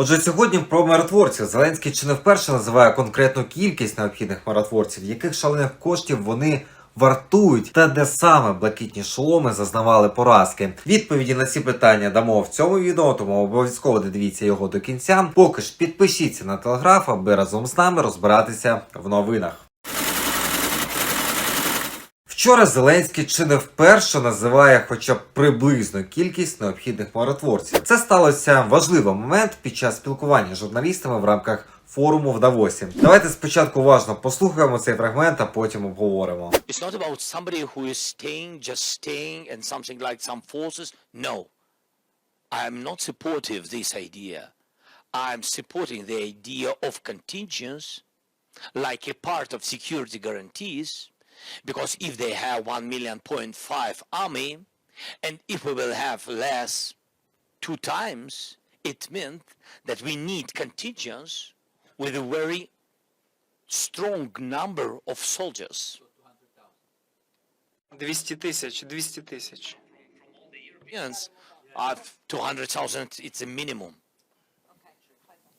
Отже, сьогодні про миротворців Зеленський чи не вперше називає конкретну кількість необхідних миротворців, яких шалених коштів вони вартують, та де саме блакитні шоломи зазнавали поразки. Відповіді на ці питання дамо в цьому відео, тому обов'язково додивіться його до кінця. Поки ж підпишіться на телеграф, аби разом з нами розбиратися в новинах. Вчора Зеленський чи не вперше називає хоча б приблизну кількість необхідних миротворців. Це сталося важливий момент під час спілкування з журналістами в рамках форуму в Давосі. Давайте спочатку уважно послухаємо цей фрагмент, а потім обговоримо. It's not about somebody who is staying, just staying, and something like some forces. No. I am not supportive this idea. I'm supporting the idea of contingents like a part of security guarantees. Because if they have one million point five army, and if we will have less two times, it meant that we need contingents with a very strong number of soldiers. 200 тисяч, 200 тисяч. Europeans are 200,000. It's a minimum.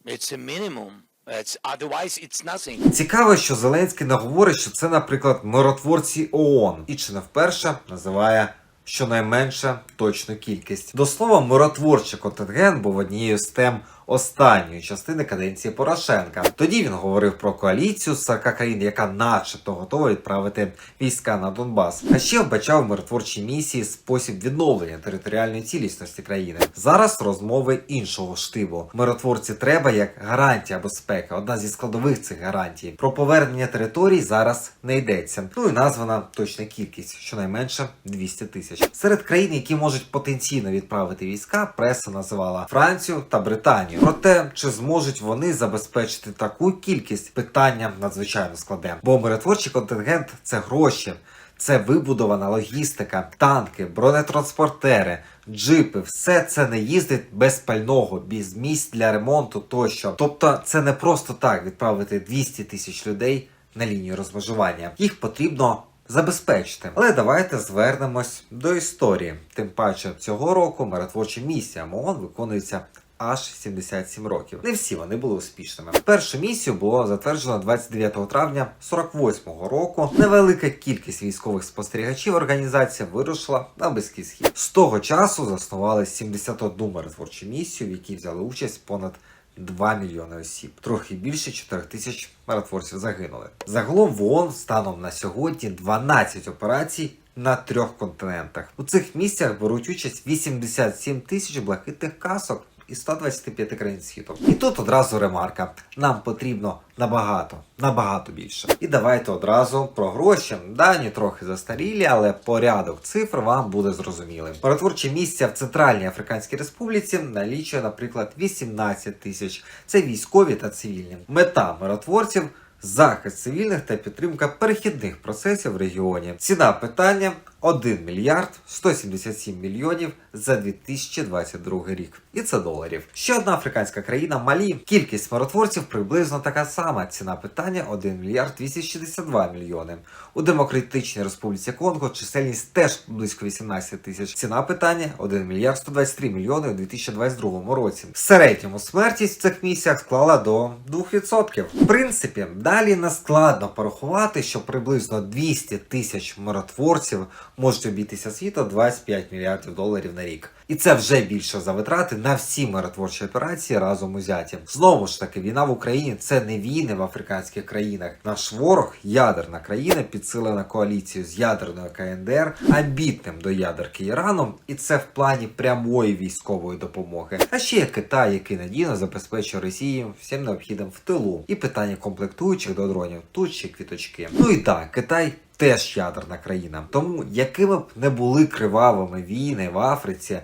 It's a minimum. Otherwise, it's nothing. Цікаво, що Зеленський не говорить, що це, наприклад, миротворці ООН, і чи не вперше називає Щонайменша точну кількість. До слова, миротворчий контингент був однією з тем останньої частини каденції Порошенка. Тоді він говорив про коаліцію з 40 країн, яка начебто готова відправити війська на Донбас. А ще вбачав в миротворчій місії спосіб відновлення територіальної цілісності країни. Зараз розмови іншого штибу. Миротворці треба як гарантія безпеки, одна зі складових цих гарантій. Про повернення територій зараз не йдеться. Ну і названа точна кількість, щонайменше 200 тисяч. Серед країн, які можуть потенційно відправити війська, преса називала Францію та Британію. Проте чи зможуть вони забезпечити таку кількість питання надзвичайно складне. Бо миротворчий контингент це гроші. Це вибудована логістика, танки, бронетранспортери, джипи. Все це не їздить без пального, без місць для ремонту тощо. Тобто, це не просто так відправити 200 тисяч людей на лінію розмежування. Їх потрібно забезпечити. Але давайте звернемось до історії. Тим паче цього року миротворча місія МООН виконується. Аж 77 років. Не всі вони були успішними. Першу місію було затверджено 29 травня 48-го року. Невелика кількість військових спостерігачів організація вирушила на Близький схід. З того часу заснували 71 миротворчу місію, в якій взяли участь понад 2 мільйони осіб. Трохи більше 4 тисяч миротворців загинули. Загалом в ООН станом на сьогодні 12 операцій. На трьох континентах у цих місцях беруть участь 87 тисяч блакитних касок із 125 країн світу. І тут одразу ремарка: нам потрібно набагато, набагато більше. І давайте одразу про гроші. Дані трохи застарілі, але порядок цифр вам буде зрозумілим. Миротворче місця в Центральній Африканській Республіці налічує, наприклад, 18 тисяч. Це військові та цивільні. Мета миротворців. Захист цивільних та підтримка перехідних процесів в регіоні. Ціна питання 1 мільярд 177 мільйонів за 2022 рік. І це доларів. Ще одна африканська країна Малі. Кількість миротворців приблизно така сама. Ціна питання 1 мільярд 262 мільйони. У Демократичній Республіці Конго чисельність теж близько 18 тисяч. Ціна питання 1 мільярд 123 мільйони у 2022 році. В середньому смертність в цих місіях склала до 2%. В принципі, далі не складно порахувати, що приблизно 200 тисяч миротворців можуть обійтися світу 25 мільярдів доларів на рік. І це вже більше за витрати на всі миротворчі операції разом узяті. Знову ж таки, війна в Україні це не війни в африканських країнах. Наш ворог ядерна країна, підсилена коаліцією з ядерною КНДР, амбітним до ядерки Іраном, і це в плані прямої військової допомоги. А ще є Китай, який надійно забезпечує Росії всім необхідним в тилу. І питання комплектуючих до дронів тут ще квіточки. Ну і так, Китай. Теж ядерна країна. Тому якими б не були кривавими війни в Африці,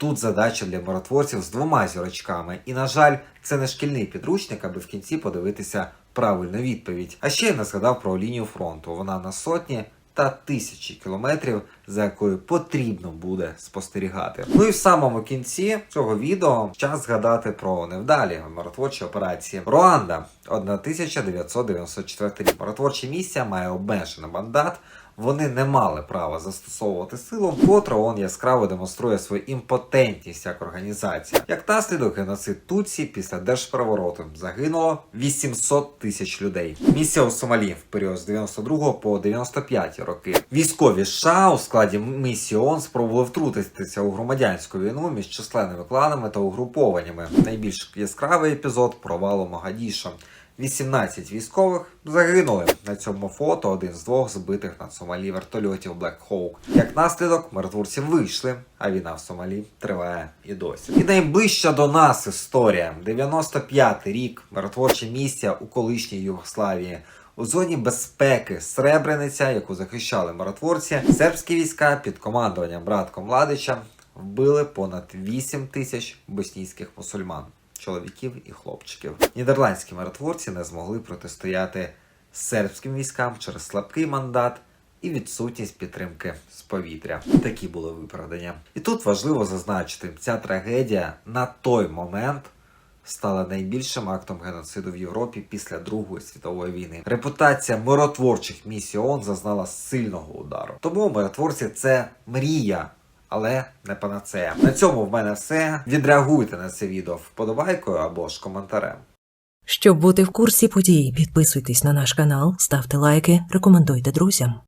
тут задача для миротворців з двома зірочками. І, на жаль, це не шкільний підручник, аби в кінці подивитися правильну відповідь. А ще я не згадав про лінію фронту. Вона на сотні та тисячі кілометрів, за якою потрібно буде спостерігати. Ну і в самому кінці цього відео час згадати про невдалі миротворчі операції. Руанда 1994 рік. Миротворча місія має обмежений мандат, вони не мали права застосовувати силу, вкотре ООН яскраво демонструє свою імпотентність як організація. Як наслідок геноцид Туці після держперевороту загинуло 800 тисяч людей. Місія у Сомалі в період з 92 по 95 роки. Військові США у складі місії ООН спробували втрутитися у громадянську війну між численними кланами та угрупованнями. Найбільш яскравий епізод провалу Могадіша. 18 військових загинули на цьому фото. Один з двох збитих над Сомалі вертольотів Black Hawk. Як наслідок, миротворці вийшли, а війна в Сомалі триває і досі. І найближча до нас історія: 95-й рік. Миротворча місія у колишній Югославії. У зоні безпеки Сребрениця, яку захищали миротворці, сербські війська під командуванням братка Младича вбили понад 8 тисяч боснійських мусульман чоловіків і хлопчиків. Нідерландські миротворці не змогли протистояти сербським військам через слабкий мандат і відсутність підтримки з повітря. Такі були виправдання. І тут важливо зазначити, ця трагедія на той момент. Стала найбільшим актом геноциду в Європі після Другої світової війни. Репутація миротворчих місій ООН зазнала сильного удару. Тому миротворці це мрія, але не панацея. На цьому в мене все. Відреагуйте на це відео вподобайкою або ж коментарем. Щоб бути в курсі подій, підписуйтесь на наш канал, ставте лайки, рекомендуйте друзям.